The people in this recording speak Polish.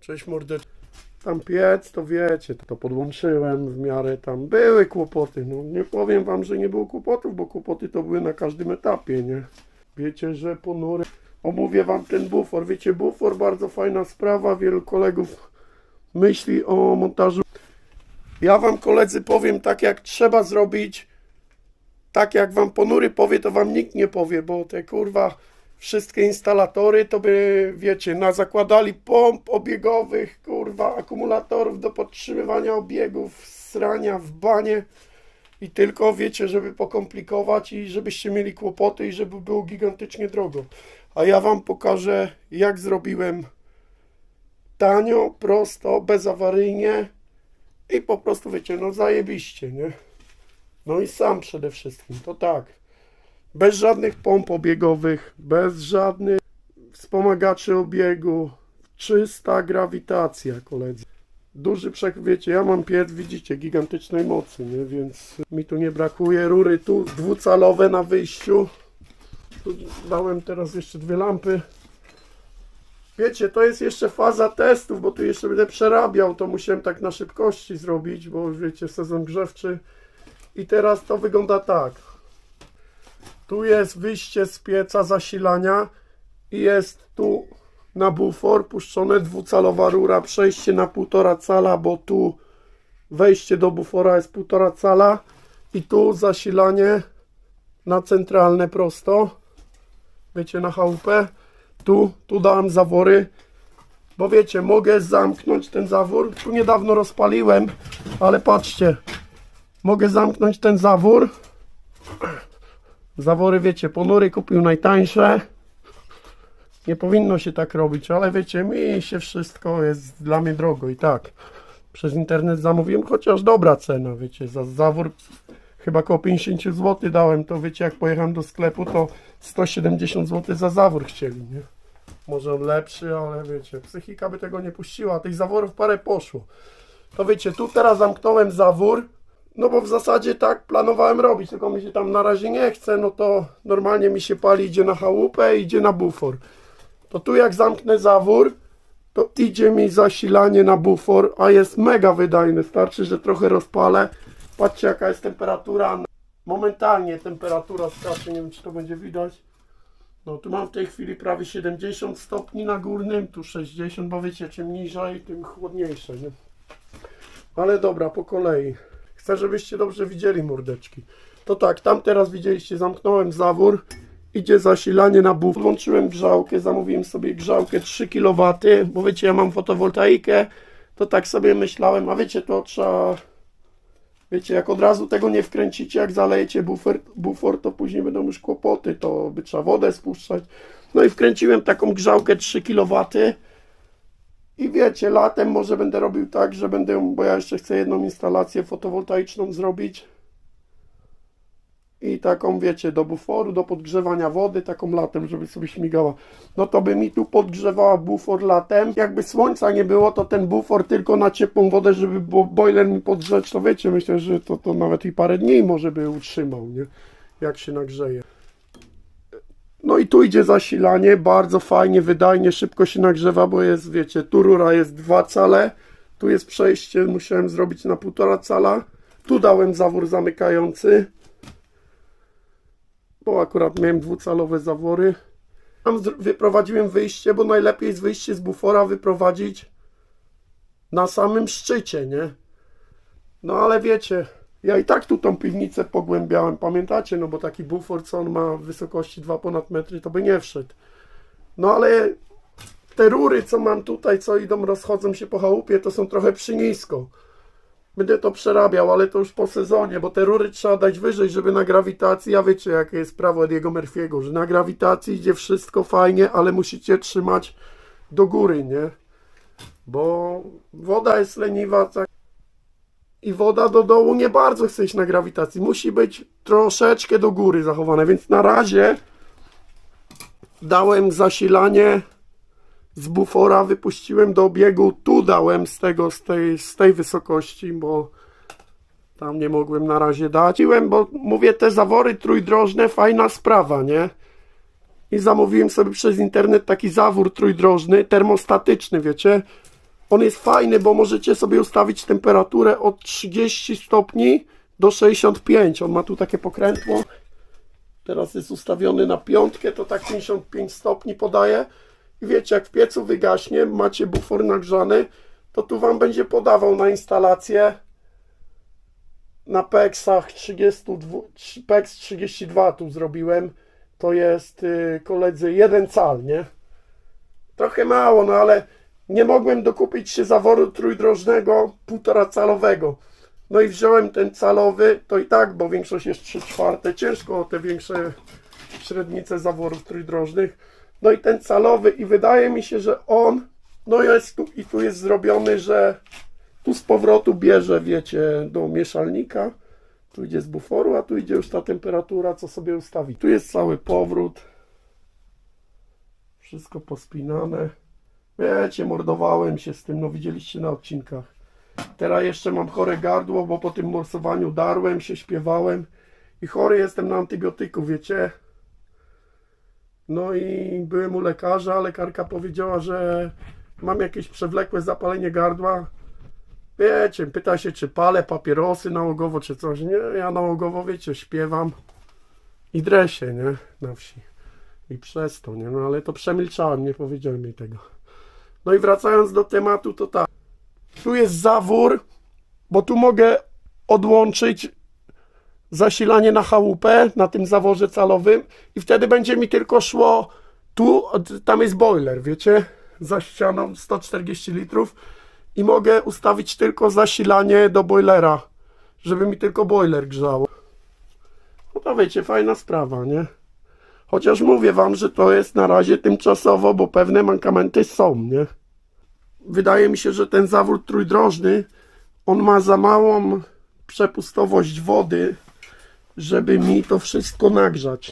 Cześć mordeczko. Tam piec, to wiecie, to podłączyłem w miarę tam. Były kłopoty, no nie powiem wam, że nie było kłopotów, bo kłopoty to były na każdym etapie, nie? Wiecie, że ponury... Omówię wam ten bufor. Wiecie, bufor bardzo fajna sprawa, wielu kolegów myśli o montażu. Ja wam koledzy powiem tak jak trzeba zrobić, tak jak wam ponury powie, to wam nikt nie powie, bo te kurwa wszystkie instalatory to by, wiecie, nazakładali pomp obiegowych, kurwa, akumulatorów do podtrzymywania obiegów, srania w banie i tylko, wiecie, żeby pokomplikować i żebyście mieli kłopoty i żeby było gigantycznie drogo. A ja wam pokażę, jak zrobiłem tanio, prosto, bezawaryjnie i po prostu, wiecie, no zajebiście, nie? No i sam przede wszystkim, to tak. Bez żadnych pomp obiegowych, bez żadnych wspomagaczy obiegu. Czysta grawitacja, koledzy. Duży przek, wiecie, ja mam piec, widzicie, gigantycznej mocy, nie? Więc mi tu nie brakuje. Rury tu dwucalowe na wyjściu. Tu dałem teraz jeszcze dwie lampy. Wiecie, to jest jeszcze faza testów, bo tu jeszcze będę przerabiał. To musiałem tak na szybkości zrobić, bo wiecie, sezon grzewczy. I teraz to wygląda tak. Tu jest wyjście z pieca zasilania i jest tu na bufor puszczone dwucalowa rura, przejście na półtora cala, bo tu wejście do bufora jest półtora cala i tu zasilanie na centralne prosto. Wiecie, na chałupę. Tu, tu dałem zawory, bo wiecie, mogę zamknąć ten zawór. Tu niedawno rozpaliłem, ale patrzcie, mogę zamknąć ten zawór. Zawory, wiecie, ponury kupił najtańsze. Nie powinno się tak robić, ale wiecie, mi się wszystko jest dla mnie drogo i tak. Przez internet zamówiłem, chociaż dobra cena, wiecie, za zawór chyba około 50 zł dałem, to wiecie, jak pojechałem do sklepu, to 170 zł za zawór chcieli, nie? Może on lepszy, ale wiecie, psychika by tego nie puściła, tych zaworów parę poszło. To wiecie, tu teraz zamknąłem zawór, no bo w zasadzie tak planowałem robić, tylko mi się tam na razie nie chce, no to normalnie mi się pali, idzie na chałupę, idzie na bufor. To tu jak zamknę zawór, to idzie mi zasilanie na bufor, a jest mega wydajny. Starczy, że trochę rozpalę. Patrzcie jaka jest temperatura. Momentalnie temperatura skacze, nie wiem czy to będzie widać. No tu mam w tej chwili prawie 70 stopni na górnym, tu 60, bo wiecie, czym niżej, tym chłodniejsze, nie? Ale dobra, po kolei. Chcę, żebyście dobrze widzieli mordeczki. To tak, tam teraz widzieliście, zamknąłem zawór. Idzie zasilanie na buf. Włączyłem grzałkę, zamówiłem sobie grzałkę 3 kW, bo wiecie, ja mam fotowoltaikę. To tak sobie myślałem, a wiecie, to trzeba... Wiecie, jak od razu tego nie wkręcicie, jak zalejecie bufer, bufor, to później będą już kłopoty, to by trzeba wodę spuszczać. No i wkręciłem taką grzałkę 3 kW. I wiecie, latem może będę robił tak, że będę, bo ja jeszcze chcę jedną instalację fotowoltaiczną zrobić. I taką, wiecie, do buforu, do podgrzewania wody, taką latem, żeby sobie śmigała. No to by mi tu podgrzewała bufor latem. Jakby słońca nie było, to ten bufor tylko na ciepłą wodę, żeby bo boiler mi podgrzeć, to wiecie, myślę, że to, to nawet i parę dni może by utrzymał, nie? Jak się nagrzeje. No i tu idzie zasilanie, bardzo fajnie, wydajnie, szybko się nagrzewa, bo jest, wiecie, tu rura jest 2 cale, tu jest przejście, musiałem zrobić na 1,5 cala, tu dałem zawór zamykający, bo akurat miałem dwucalowe zawory. Tam wyprowadziłem wyjście, bo najlepiej jest wyjście z bufora wyprowadzić na samym szczycie, nie? No ale wiecie, ja i tak tu tą piwnicę pogłębiałem, pamiętacie? No bo taki bufor, co on ma w wysokości 2 ponad metry, to by nie wszedł. No ale te rury, co mam tutaj, co idą, rozchodzą się po chałupie, to są trochę przynisko. Będę to przerabiał, ale to już po sezonie, bo te rury trzeba dać wyżej, żeby na grawitacji, a wiecie jakie jest prawo Ediego Murphy'ego, że na grawitacji idzie wszystko fajnie, ale musicie trzymać do góry, nie? Bo woda jest leniwa, tak i woda do dołu nie bardzo chce iść na grawitacji. Musi być troszeczkę do góry zachowane, więc na razie dałem zasilanie z bufora, wypuściłem do obiegu. Tu dałem z tego, z tej, z tej wysokości, bo tam nie mogłem na razie dać. Bo mówię, te zawory trójdrożne, fajna sprawa, nie? I zamówiłem sobie przez internet taki zawór trójdrożny, termostatyczny, wiecie? On jest fajny, bo możecie sobie ustawić temperaturę od 30 stopni do 65. On ma tu takie pokrętło. Teraz jest ustawiony na piątkę, to tak 55 stopni podaje. I wiecie, jak w piecu wygaśnie, macie bufor nagrzany, to tu Wam będzie podawał na instalację na PEX-ach 32, PEX 32 tu zrobiłem. To jest y, koledzy jeden cal, nie? Trochę mało, no ale nie mogłem dokupić się zaworu trójdrożnego półtora calowego. No i wziąłem ten calowy, to i tak, bo większość jest 3 czwarte. Ciężko o te większe średnice zaworów trójdrożnych. No i ten calowy i wydaje mi się, że on, no jest tu i tu jest zrobiony, że tu z powrotu bierze, wiecie, do mieszalnika. Tu idzie z buforu, a tu idzie już ta temperatura, co sobie ustawi. Tu jest cały powrót. Wszystko pospinane. Wiecie, mordowałem się z tym, no widzieliście na odcinkach. Teraz jeszcze mam chore gardło, bo po tym morsowaniu darłem się, śpiewałem i chory jestem na antybiotyku, wiecie. No i byłem u lekarza, lekarka powiedziała, że mam jakieś przewlekłe zapalenie gardła. Wiecie, pyta się, czy palę papierosy nałogowo, czy coś. Nie, ja nałogowo, wiecie, śpiewam i dresie, nie, na wsi. I przez to, nie, no ale to przemilczałem, nie powiedziałem jej tego. No i wracając do tematu, to tak. Tu jest zawór, bo tu mogę odłączyć zasilanie na chałupę, na tym zaworze calowym i wtedy będzie mi tylko szło tu, tam jest boiler, wiecie, za ścianą 140 litrów i mogę ustawić tylko zasilanie do boilera, żeby mi tylko boiler grzało. No to wiecie, fajna sprawa, nie? Chociaż mówię wam, że to jest na razie tymczasowo, bo pewne mankamenty są, nie? Wydaje mi się, że ten zawór trójdrożny, on ma za małą przepustowość wody, żeby mi to wszystko nagrzać.